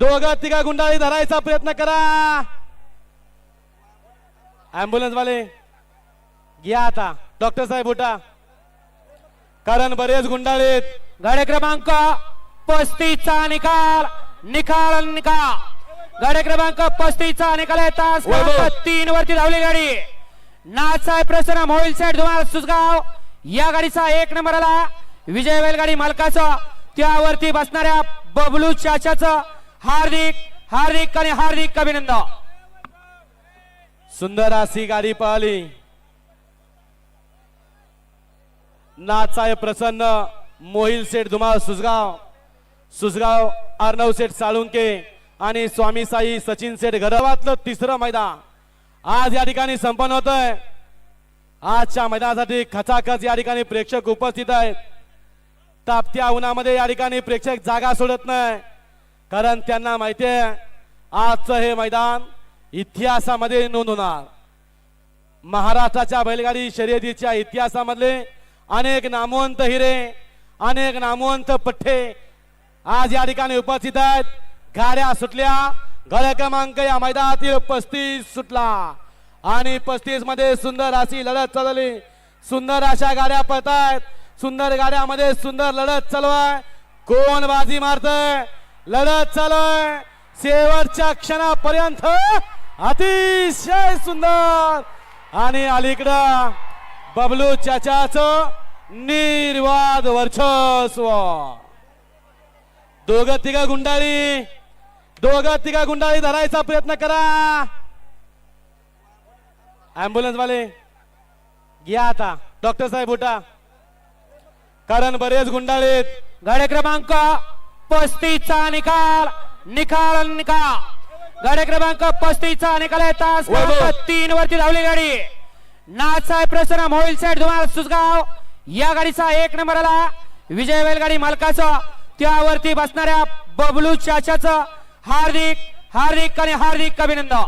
दोघं तिघा गुंडाळी धरायचा प्रयत्न करा. अँब्युलन्स वाले घ्या आता. डॉक्टर साहेब उठा. कारण बरेच गुंडाळीत गाडी क्रमांक पस्तीसचा निकाल निकाल निकाल. गाडी क्रमांक पस्तीसचा निकाल आहे. तास. क्रमांक तीन वरती धावली गाडी. नाथसाहेब प्रसन्न मोहिल सेठ धुमाळ सुसगाव या गाडीचा एक नंबर आला. विजय बैलगाडी मालकाचं. त्यावरती बसणाऱ्या बबलू चाच्याचं हार्दिक हार्दिक आणि हार्दिक अभिनंदन. सुंदर अशी गाडी पळाली नाचाय प्रसन्न मोहिल सेठ धुमाळ सुजगाव. सुजगाव अर्णव सेठ साळुंके आणि स्वामी साई सचिन सेठ गरवातलं तिसरं मैदान. आज या ठिकाणी संपन्न होत आहे आजच्या मैदानासाठी खचाखच या ठिकाणी प्रेक्षक उपस्थित आहेत. तापत्या उन्हामध्ये या ठिकाणी प्रेक्षक जागा सोडत नाही. कारण त्यांना माहिती आहे आजचं हे मैदान इतिहासामध्ये नोंद होणार. महाराष्ट्राच्या बैलगाडी शर्यतीच्या इतिहासामधले अनेक नामवंत हिरे अनेक नामवंत पठ्ठे आज या ठिकाणी उपस्थित आहेत. गाड्या सुटल्या गळ क्रमांक या मैदानातील पस्तीस सुटला. आणि पस्तीसमध्ये सुंदर अशी लढत चालवली सुंदर अशा गाड्या पळतायत. सुंदर गाड्यामध्ये सुंदर लढत चालवाय कोण बाजी मारतय. लढत चालू आहे शेवटच्या क्षणापर्यंत अतिशय सुंदर. आणि अलीकडं बबलू चाचाच निर्वाद वर्चस्व. दोघं तिघा गुंडाळी. दोघ तिघा गुंडाळी धरायचा प्रयत्न करा. अँब्युलन्स वाले घ्या आता. डॉक्टर साहेब उठा. कारण बरेच गुंडाळीत गाडी क्रमांक पस्तीसचा निकाल. निकाल निकाल. गाडी क्रमांक पस्तीसचा निकाल आहे. तास तीन वरती धावली गाडी. नाथसाहेब प्रसन्न मोहिल सेठ धुमाळ सुसगाव या गाडीचा एक नंबर आला विजय बैलगाडी मालकाचं. त्यावरती बसणाऱ्या बबलू चाच्याचं हार्दिक हार्दिक आणि हार्दिक अभिनंदन.